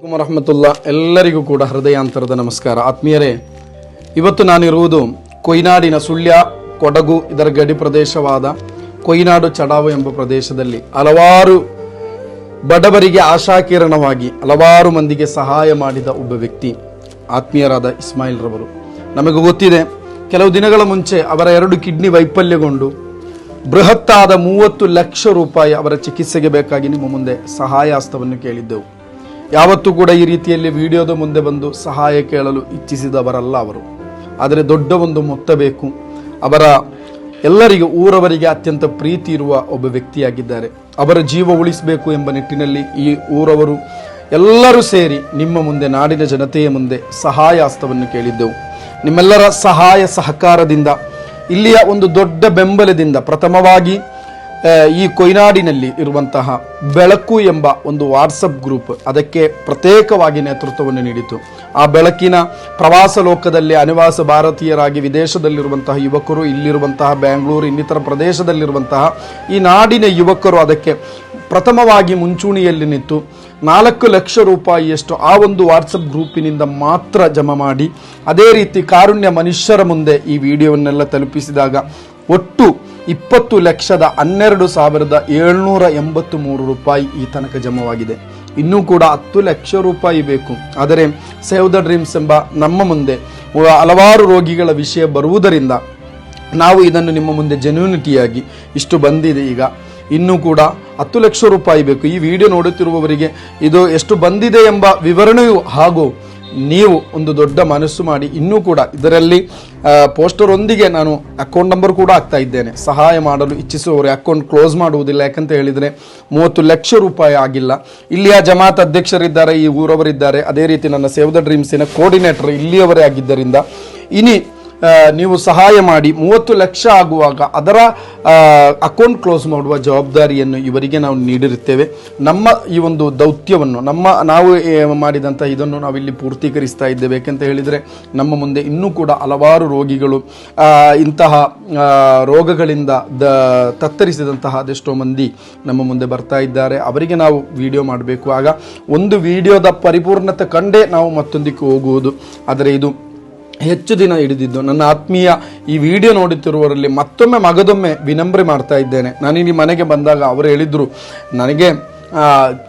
ಅಲೈಕುಮ್ ರಹಮತುಲ್ಲಾ ಎಲ್ಲರಿಗೂ ಕೂಡ ಹೃದಯಾಂತರದ ನಮಸ್ಕಾರ. ಆತ್ಮೀಯರೇ, ಇವತ್ತು ನಾನಿರುವುದು ಕೊಯ್ನಾಡಿನ ಸುಳ್ಯ, ಕೊಡಗು, ಇದರ ಗಡಿ ಪ್ರದೇಶವಾದ ಕೊಯ್ನಾಡು ಚಡಾವು ಎಂಬ ಪ್ರದೇಶದಲ್ಲಿ. ಹಲವಾರು ಬಡವರಿಗೆ ಆಶಾಕಿರಣವಾಗಿ, ಹಲವಾರು ಮಂದಿಗೆ ಸಹಾಯ ಮಾಡಿದ ಒಬ್ಬ ವ್ಯಕ್ತಿ, ಆತ್ಮೀಯರಾದ ಇಸ್ಮಾಯಿಲ್ ರವರು. ನಮಗೆ ಗೊತ್ತಿದೆ, ಕೆಲವು ದಿನಗಳ ಮುಂಚೆ ಅವರ ಎರಡು ಕಿಡ್ನಿ ವೈಫಲ್ಯಗೊಂಡು ಬೃಹತ್ತಾದ ಮೂವತ್ತು ಲಕ್ಷ ರೂಪಾಯಿ ಅವರ ಚಿಕಿತ್ಸೆಗೆ ಬೇಕಾಗಿ ನಿಮ್ಮ ಮುಂದೆ ಸಹಾಯ ಹಸ್ತವನ್ನು ಕೇಳಿದ್ದೆವು. ಯಾವತ್ತೂ ಕೂಡ ಈ ರೀತಿಯಲ್ಲಿ ವಿಡಿಯೋದ ಮುಂದೆ ಬಂದು ಸಹಾಯ ಕೇಳಲು ಇಚ್ಛಿಸಿದವರಲ್ಲ ಅವರು. ಆದರೆ ದೊಡ್ಡ ಒಂದು ಮೊತ್ತ ಬೇಕು. ಅವರ ಎಲ್ಲರಿಗೂ, ಊರವರಿಗೆ ಅತ್ಯಂತ ಪ್ರೀತಿ ಇರುವ ಒಬ್ಬ ವ್ಯಕ್ತಿಯಾಗಿದ್ದಾರೆ. ಅವರ ಜೀವ ಉಳಿಸಬೇಕು ಎಂಬ ನಿಟ್ಟಿನಲ್ಲಿ ಈ ಊರವರು ಎಲ್ಲರೂ ಸೇರಿ ನಿಮ್ಮ ಮುಂದೆ, ನಾಡಿನ ಜನತೆಯ ಮುಂದೆ ಸಹಾಯ ಹಸ್ತವನ್ನು ಕೇಳಿದ್ದೆವು. ನಿಮ್ಮೆಲ್ಲರ ಸಹಾಯ ಸಹಕಾರದಿಂದ, ಇಲ್ಲಿಯ ಒಂದು ದೊಡ್ಡ ಬೆಂಬಲದಿಂದ, ಪ್ರಥಮವಾಗಿ ಈ ಕೊಯ್ನಾಡಿನಲ್ಲಿ ಇರುವಂತಹ ಬೆಳಕು ಎಂಬ ಒಂದು ವಾಟ್ಸಪ್ ಗ್ರೂಪ್ ಅದಕ್ಕೆ ಪ್ರತ್ಯೇಕವಾಗಿ ನೇತೃತ್ವವನ್ನು ನೀಡಿತು. ಆ ಬೆಳಕಿನ ಪ್ರವಾಸ ಲೋಕದಲ್ಲಿ ಅನಿವಾಸ ಭಾರತೀಯರಾಗಿ ವಿದೇಶದಲ್ಲಿರುವಂತಹ ಯುವಕರು, ಇಲ್ಲಿರುವಂತಹ ಬ್ಯಾಂಗ್ಳೂರು, ಇನ್ನಿತರ ಪ್ರದೇಶದಲ್ಲಿರುವಂತಹ ಈ ನಾಡಿನ ಯುವಕರು ಅದಕ್ಕೆ ಪ್ರಥಮವಾಗಿ ಮುಂಚೂಣಿಯಲ್ಲಿ ನಿಂತು ನಾಲ್ಕು ಲಕ್ಷ ರೂಪಾಯಿಯಷ್ಟು ಆ ಒಂದು ವಾಟ್ಸಪ್ ಗ್ರೂಪಿನಿಂದ ಮಾತ್ರ ಜಮಾ ಮಾಡಿ, ಅದೇ ರೀತಿ ಕಾರುಣ್ಯ ಮನುಷ್ಯರ ಮುಂದೆ ಈ ವಿಡಿಯೋವನ್ನೆಲ್ಲ ತಲುಪಿಸಿದಾಗ ಒಟ್ಟು ಇಪ್ಪತ್ತು ಲಕ್ಷದ ಹನ್ನೆರಡು ಸಾವಿರದ ಏಳ್ನೂರ ಎಂಬತ್ತು ಮೂರು ರೂಪಾಯಿ ಈ ತನಕ ಜಮವಾಗಿದೆ. ಇನ್ನೂ ಕೂಡ ಹತ್ತು ಲಕ್ಷ ರೂಪಾಯಿ ಬೇಕು. ಆದರೆ ಸೇವ್ ದ ಡ್ರೀಮ್ಸ್ ಎಂಬ ನಮ್ಮ ಮುಂದೆ ಹಲವಾರು ರೋಗಿಗಳ ವಿಷಯ ಬರುವುದರಿಂದ ನಾವು ಇದನ್ನು ನಿಮ್ಮ ಮುಂದೆ ಜೆನ್ಯೂನಿಟಿಯಾಗಿ ಇಷ್ಟು ಬಂದಿದೆ ಈಗ. ಇನ್ನೂ ಕೂಡ ಹತ್ತು ಲಕ್ಷ ರೂಪಾಯಿ ಬೇಕು. ಈ ವಿಡಿಯೋ ನೋಡುತ್ತಿರುವವರಿಗೆ ಇದು ಎಷ್ಟು ಬಂದಿದೆ ಎಂಬ ವಿವರಣೆಯು ಹಾಗೂ ನೀವು ಒಂದು ದೊಡ್ಡ ಮನಸ್ಸು ಮಾಡಿ ಇನ್ನೂ ಕೂಡ ಇದರಲ್ಲಿ ಪೋಸ್ಟರೊಂದಿಗೆ ನಾನು ಅಕೌಂಟ್ ನಂಬರ್ ಕೂಡ ಆಗ್ತಾ ಇದ್ದೇನೆ. ಸಹಾಯ ಮಾಡಲು ಇಚ್ಛಿಸುವವರು ಅಕೌಂಟ್ ಕ್ಲೋಸ್ ಮಾಡುವುದಿಲ್ಲ. ಯಾಕಂತ ಹೇಳಿದರೆ ಮೂವತ್ತು ಲಕ್ಷ ರೂಪಾಯಿ ಆಗಿಲ್ಲ. ಇಲ್ಲಿಯ ಜಮಾತ್ ಅಧ್ಯಕ್ಷರಿದ್ದಾರೆ, ಈ ಊರವರಿದ್ದಾರೆ. ಅದೇ ರೀತಿ ನನ್ನ ಸೇವ್ ದ ಡ್ರೀಮ್ಸಿನ ಕೋರ್ಡಿನೇಟರ್ ಇಲ್ಲಿಯವರೇ ಆಗಿದ್ದರಿಂದ, ಇನಿ ನೀವು ಸಹಾಯ ಮಾಡಿ ಮೂವತ್ತು ಲಕ್ಷ ಆಗುವಾಗ ಅದರ ಅಕೌಂಟ್ ಕ್ಲೋಸ್ ಮಾಡುವ ಜವಾಬ್ದಾರಿಯನ್ನು ಇವರಿಗೆ ನಾವು ನೀಡಿರುತ್ತೇವೆ. ನಮ್ಮ ಈ ಒಂದು ದೌತ್ಯವನ್ನು, ನಮ್ಮ ನಾವು ಮಾಡಿದಂಥ ಇದನ್ನು ನಾವಿಲ್ಲಿ ಪೂರ್ತೀಕರಿಸ್ತಾ ಇದ್ದೇವೆ. ಯಾಕೆಂತ ಹೇಳಿದರೆ ನಮ್ಮ ಮುಂದೆ ಇನ್ನೂ ಕೂಡ ಹಲವಾರು ರೋಗಿಗಳು ಇಂತಹ ರೋಗಗಳಿಂದ ದ, ತತ್ತರಿಸಿದಂತಹ ಅದೆಷ್ಟೋ ಮಂದಿ ನಮ್ಮ ಮುಂದೆ ಬರ್ತಾ ಇದ್ದಾರೆ. ಅವರಿಗೆ ನಾವು ವಿಡಿಯೋ ಮಾಡಬೇಕು. ಆಗ ಒಂದು ವಿಡಿಯೋದ ಪರಿಪೂರ್ಣತೆ ಕಂಡೇ ನಾವು ಮತ್ತೊಂದಕ್ಕೆ ಹೋಗುವುದು. ಆದರೆ ಇದು ಹೆಚ್ಚು ದಿನ ಹಿಡಿದಿದ್ದು. ನನ್ನ ಆತ್ಮೀಯ ಈ ವಿಡಿಯೋ ನೋಡುತ್ತಿರುವವರಲ್ಲಿ ಮತ್ತೊಮ್ಮೆ ಮಗದೊಮ್ಮೆ ವಿನಮ್ರೆ ಮಾಡ್ತಾ ಇದ್ದೇನೆ. ನಾನು ಇಲ್ಲಿ ಮನೆಗೆ ಬಂದಾಗ ಅವರು ಹೇಳಿದರು, ನನಗೆ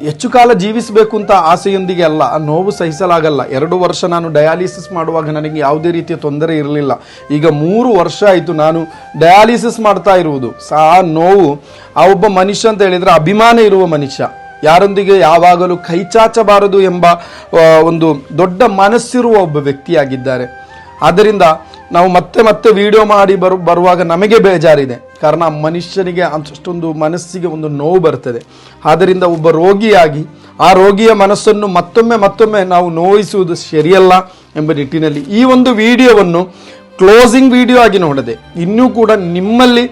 ಹೆಚ್ಚು ಕಾಲ ಜೀವಿಸಬೇಕು ಅಂತ ಆಸೆಯೊಂದಿಗೆ ಅಲ್ಲ, ಆ ನೋವು ಸಹಿಸಲಾಗಲ್ಲ. ಎರಡು ವರ್ಷ ನಾನು ಡಯಾಲಿಸಿಸ್ ಮಾಡುವಾಗ ನನಗೆ ಯಾವುದೇ ರೀತಿಯ ತೊಂದರೆ ಇರಲಿಲ್ಲ. ಈಗ ಮೂರು ವರ್ಷ ಆಯಿತು ನಾನು ಡಯಾಲಿಸಿಸ್ ಮಾಡ್ತಾ ಇರುವುದು. ಸಾ, ಆ ನೋವು, ಆ ಒಬ್ಬ ಮನುಷ್ಯ ಅಂತ ಹೇಳಿದರೆ ಅಭಿಮಾನ ಇರುವ ಮನುಷ್ಯ. ಯಾರೊಂದಿಗೆ ಯಾವಾಗಲೂ ಕೈಚಾಚಬಾರದು ಎಂಬ ಒಂದು ದೊಡ್ಡ ಮನಸ್ಸಿರುವ ಒಬ್ಬ ವ್ಯಕ್ತಿಯಾಗಿದ್ದಾರೆ. ಆದ್ದರಿಂದ ನಾವು ಮತ್ತೆ ಮತ್ತೆ ವಿಡಿಯೋ ಮಾಡಿ ಬರು, ಬರುವಾಗ ನಮಗೆ ಬೇಜಾರಿದೆ. ಕಾರಣ ಮನುಷ್ಯನಿಗೆ ಅಷ್ಟೊಂದು ಮನಸ್ಸಿಗೆ ಒಂದು ನೋವು ಬರ್ತದೆ. ಆದ್ದರಿಂದ ಒಬ್ಬ ರೋಗಿಯಾಗಿ ಆ ರೋಗಿಯ ಮನಸ್ಸನ್ನು ಮತ್ತೊಮ್ಮೆ ಮತ್ತೊಮ್ಮೆ ನಾವು ನೋಯಿಸುವುದು ಸರಿಯಲ್ಲ ಎಂಬ ನಿಟ್ಟಿನಲ್ಲಿ ಈ ಒಂದು ವಿಡಿಯೋವನ್ನು ಕ್ಲೋಸಿಂಗ್ ವಿಡಿಯೋ ಆಗಿ ನೋಡದೆ, ಇನ್ನೂ ಕೂಡ ನಿಮ್ಮಲ್ಲಿ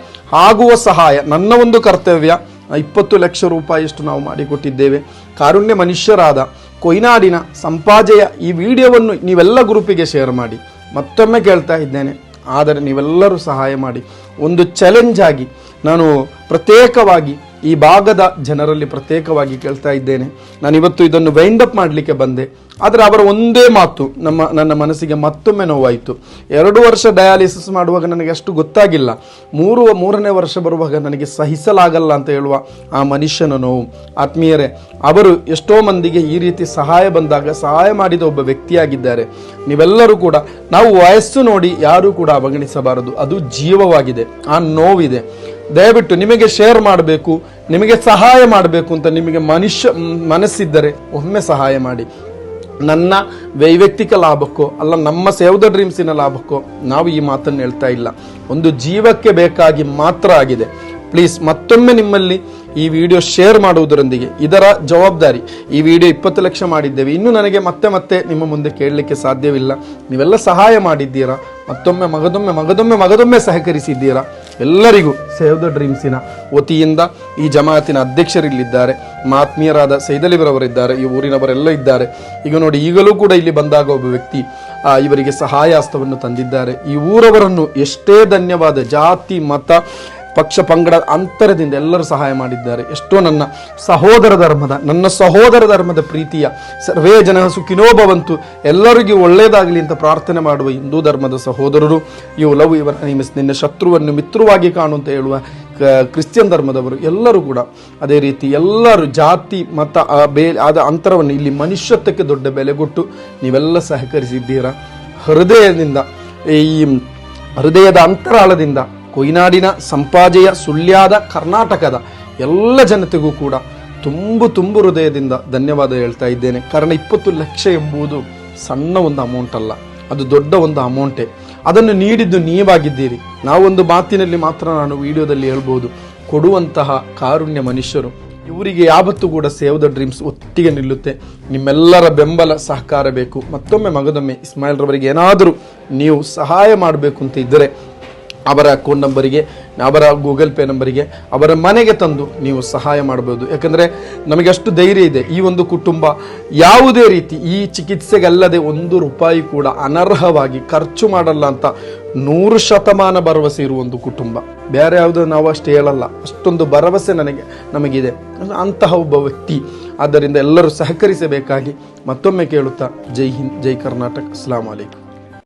ಆಗುವ ಸಹಾಯ, ನನ್ನ ಒಂದು ಕರ್ತವ್ಯ, ಇಪ್ಪತ್ತು ಲಕ್ಷ ರೂಪಾಯಿಯಷ್ಟು ನಾವು ಮಾಡಿಕೊಟ್ಟಿದ್ದೇವೆ. ಕಾರುಣ್ಯ ಮನುಷ್ಯರಾದ ಕೊಯ್ನಾಡಿನ ಸಂಪಾಜೆಯ ಈ ವಿಡಿಯೋವನ್ನು ನೀವೆಲ್ಲ ಗ್ರೂಪಿಗೆ ಶೇರ್ ಮಾಡಿ. ಮತ್ತೊಮ್ಮೆ ಕೇಳ್ತಾ ಇದ್ದೇನೆ. ಆದರೆ ನೀವೆಲ್ಲರೂ ಸಹಾಯ ಮಾಡಿ. ಒಂದು ಚಾಲೆಂಜ್ ಆಗಿ ನಾನು ಪ್ರತ್ಯೇಕವಾಗಿ ಈ ಭಾಗದ ಜನರಲ್ಲಿ ಪ್ರತ್ಯೇಕವಾಗಿ ಕೇಳ್ತಾ ಇದ್ದೇನೆ. ನಾನು ಇವತ್ತು ಇದನ್ನು ವೈಂಡ್ ಅಪ್ ಮಾಡಲಿಕ್ಕೆ ಬಂದೆ. ಆದರೆ ಅವರ ಒಂದೇ ಮಾತು, ನಮ್ಮ, ನನ್ನ ಮನಸ್ಸಿಗೆ ಮತ್ತೊಮ್ಮೆ ನೋವಾಯಿತು. ಎರಡು ವರ್ಷ ಡಯಾಲಿಸಿಸ್ ಮಾಡುವಾಗ ನನಗೆ ಅಷ್ಟು ಗೊತ್ತಾಗಿಲ್ಲ. ಮೂರು, ಮೂರನೇ ವರ್ಷ ಬರುವಾಗ ನನಗೆ ಸಹಿಸಲಾಗಲ್ಲ ಅಂತ ಹೇಳುವ ಆ ಮನುಷ್ಯನ ನೋವು. ಆತ್ಮೀಯರೇ, ಅವರು ಎಷ್ಟೋ ಮಂದಿಗೆ ಈ ರೀತಿ ಸಹಾಯ ಬಂದಾಗ ಸಹಾಯ ಮಾಡಿದ ಒಬ್ಬ ವ್ಯಕ್ತಿಯಾಗಿದ್ದಾರೆ. ನೀವೆಲ್ಲರೂ ಕೂಡ, ನಾವು ವಯಸ್ಸು ನೋಡಿ ಯಾರೂ ಕೂಡ ಅವಗಣಿಸಬಾರದು. ಅದು ಜೀವವಾಗಿದೆ. ಆ ನೋವಿದೆ. ದಯವಿಟ್ಟು ನಿಮಗೆ ಶೇರ್ ಮಾಡಬೇಕು, ನಿಮಗೆ ಸಹಾಯ ಮಾಡಬೇಕು ಅಂತ ನಿಮಗೆ ಮನುಷ್ಯ, ಮನಸ್ಸಿದ್ದರೆ ಒಮ್ಮೆ ಸಹಾಯ ಮಾಡಿ. ನನ್ನ ವೈಯಕ್ತಿಕ ಲಾಭಕ್ಕೋ, ಅಲ್ಲ ನಮ್ಮ ಸೇವ್ ದ ಡ್ರೀಮ್ಸಿನ ಲಾಭಕ್ಕೋ ನಾವು ಈ ಮಾತನ್ನು ಹೇಳ್ತಾ ಇಲ್ಲ. ಒಂದು ಜೀವಕ್ಕೆ ಬೇಕಾಗಿ ಮಾತ್ರ ಆಗಿದೆ. ಪ್ಲೀಸ್ ಮತ್ತೊಮ್ಮೆ ನಿಮ್ಮಲ್ಲಿ ಈ ವಿಡಿಯೋ ಶೇರ್ ಮಾಡುವುದರೊಂದಿಗೆ ಇದರ ಜವಾಬ್ದಾರಿ. ಈ ವಿಡಿಯೋ ಇಪ್ಪತ್ತು ಲಕ್ಷ ಮಾಡಿದ್ದೇವೆ. ಇನ್ನು ನನಗೆ ಮತ್ತೆ ಮತ್ತೆ ನಿಮ್ಮ ಮುಂದೆ ಕೇಳಲಿಕ್ಕೆ ಸಾಧ್ಯವಿಲ್ಲ. ನೀವೆಲ್ಲ ಸಹಾಯ ಮಾಡಿದ್ದೀರಾ? ಮತ್ತೊಮ್ಮೆ ಮಗದೊಮ್ಮೆ ಮಗದೊಮ್ಮೆ ಮಗದೊಮ್ಮೆ ಸಹಕರಿಸಿದ್ದೀರಾ? ಎಲ್ಲರಿಗೂ ಸೇವ್ ದ ಡ್ರೀಮ್ಸಿನ ವತಿಯಿಂದ ಈ ಜಮಾತಿನ ಅಧ್ಯಕ್ಷರಿಲ್ಲಿದ್ದಾರೆ. ಮಾತ್ಮೀಯರಾದ ಸೈದಲಿವರವರಿದ್ದಾರೆ ಈ ಊರಿನವರೆಲ್ಲ ಇದ್ದಾರೆ. ಈಗ ನೋಡಿ ಈಗಲೂ ಕೂಡ ಇಲ್ಲಿ ಬಂದಾಗ ಒಬ್ಬ ವ್ಯಕ್ತಿ ಇವರಿಗೆ ಸಹಾಯ ಹಸ್ತವನ್ನು ತಂದಿದ್ದಾರೆ. ಈ ಊರವರನ್ನು ಎಷ್ಟೇ ಧನ್ಯವಾದ ಜಾತಿ ಮತ ಪಕ್ಷ ಪಂಗಡ ಅಂತರದಿಂದ ಎಲ್ಲರೂ ಸಹಾಯ ಮಾಡಿದ್ದಾರೆ. ಎಷ್ಟೋ ನನ್ನ ಸಹೋದರ ಧರ್ಮದ, ನನ್ನ ಸಹೋದರ ಧರ್ಮದ ಪ್ರೀತಿಯ ಸರ್ವೇ ಜನ ಸುಖಿನೋ ಭವಂತು, ಎಲ್ಲರಿಗೂ ಒಳ್ಳೆಯದಾಗಲಿ ಅಂತ ಪ್ರಾರ್ಥನೆ ಮಾಡುವ ಹಿಂದೂ ಧರ್ಮದ ಸಹೋದರರು ಇವು ಲವ್ ಇವರ ನಿಮಿಸ್ ನಿನ್ನ ಶತ್ರುವನ್ನು ಮಿತ್ರವಾಗಿ ಕಾಣು ಅಂತ ಹೇಳುವ ಕ್ರಿಶ್ಚಿಯನ್ ಧರ್ಮದವರು ಎಲ್ಲರೂ ಕೂಡ ಅದೇ ರೀತಿ ಎಲ್ಲರೂ ಜಾತಿ, ಮತ ಬೇ, ಆದ ಅಂತರವನ್ನು ಇಲ್ಲಿ ಮನುಷ್ಯತ್ವಕ್ಕೆ ದೊಡ್ಡ ಬೆಲೆ ಕೊಟ್ಟು ನೀವೆಲ್ಲ ಸಹಕರಿಸಿದ್ದೀರಾ? ಹೃದಯದಿಂದ, ಈ ಹೃದಯದ ಅಂತರಾಳದಿಂದ ಕೊಯ್ನಾಡಿನ ಸಂಪಾಜೆಯ ಸುಳ್ಯಾದ ಕರ್ನಾಟಕದ ಎಲ್ಲ ಜನತೆಗೂ ಕೂಡ ತುಂಬು ತುಂಬು ಹೃದಯದಿಂದ ಧನ್ಯವಾದ ಹೇಳ್ತಾ ಇದ್ದೇನೆ. ಕಾರಣ ಇಪ್ಪತ್ತು ಲಕ್ಷ ಎಂಬುದು ಸಣ್ಣ ಒಂದು ಅಮೌಂಟ್ ಅಲ್ಲ. ಅದು ದೊಡ್ಡ ಒಂದು ಅಮೌಂಟೇ ಅದನ್ನು ನೀಡಿದ್ದು ನೀವಾಗಿದ್ದೀರಿ. ನಾವೊಂದು ಮಾತಿನಲ್ಲಿ ಮಾತ್ರ ನಾನು ವಿಡಿಯೋದಲ್ಲಿ ಹೇಳ್ಬೋದು. ಕೊಡುವಂತಹ ಕಾರುಣ್ಯ ಮನುಷ್ಯರು, ಇವರಿಗೆ ಯಾವತ್ತೂ ಕೂಡ ಸೇವ್ ದ ಡ್ರೀಮ್ಸ್ ಒಟ್ಟಿಗೆ ನಿಲ್ಲುತ್ತೆ. ನಿಮ್ಮೆಲ್ಲರ ಬೆಂಬಲ ಸಹಕಾರ ಬೇಕು. ಮತ್ತೊಮ್ಮೆ ಮಗದೊಮ್ಮೆ ಇಸ್ಮಾಯಿಲ್ ರವರಿಗೆ ಏನಾದರೂ ನೀವು ಸಹಾಯ ಮಾಡಬೇಕು ಅಂತ ಇದ್ದರೆ ಅವರ ಅಕೌಂಟ್ ನಂಬರಿಗೆ, ಅವರ ಗೂಗಲ್ ಪೇ ನಂಬರಿಗೆ, ಅವರ ಮನೆಗೆ ತಂದು ನೀವು ಸಹಾಯ ಮಾಡಬಹುದು. ಯಾಕಂದರೆ ನಮಗೆ ಅಷ್ಟು ಧೈರ್ಯ ಇದೆ. ಈ ಒಂದು ಕುಟುಂಬ ಯಾವುದೇ ರೀತಿ, ಈ ಚಿಕಿತ್ಸೆಗಲ್ಲದೆ ಒಂದು ರೂಪಾಯಿ ಕೂಡ ಅನರ್ಹವಾಗಿ ಖರ್ಚು ಮಾಡಲ್ಲ ಅಂತ ನೂರು ಶತಮಾನ ಭರವಸೆ ಇರುವ ಒಂದು ಕುಟುಂಬ. ಬೇರೆ ಯಾವುದು ನಾವು ಅಷ್ಟು ಹೇಳಲ್ಲ. ಅಷ್ಟೊಂದು ಭರವಸೆ ನನಗೆ, ನಮಗಿದೆ. ಅಂತಹ ಒಬ್ಬ ವ್ಯಕ್ತಿ. ಆದ್ದರಿಂದ ಎಲ್ಲರೂ ಸಹಕರಿಸಬೇಕಾಗಿ ಮತ್ತೊಮ್ಮೆ ಕೇಳುತ್ತಾ, ಜೈ ಹಿಂದ್, ಜೈ ಕರ್ನಾಟಕ. ಅಸ್ಲಾಂ ಅಲೈಕುಂ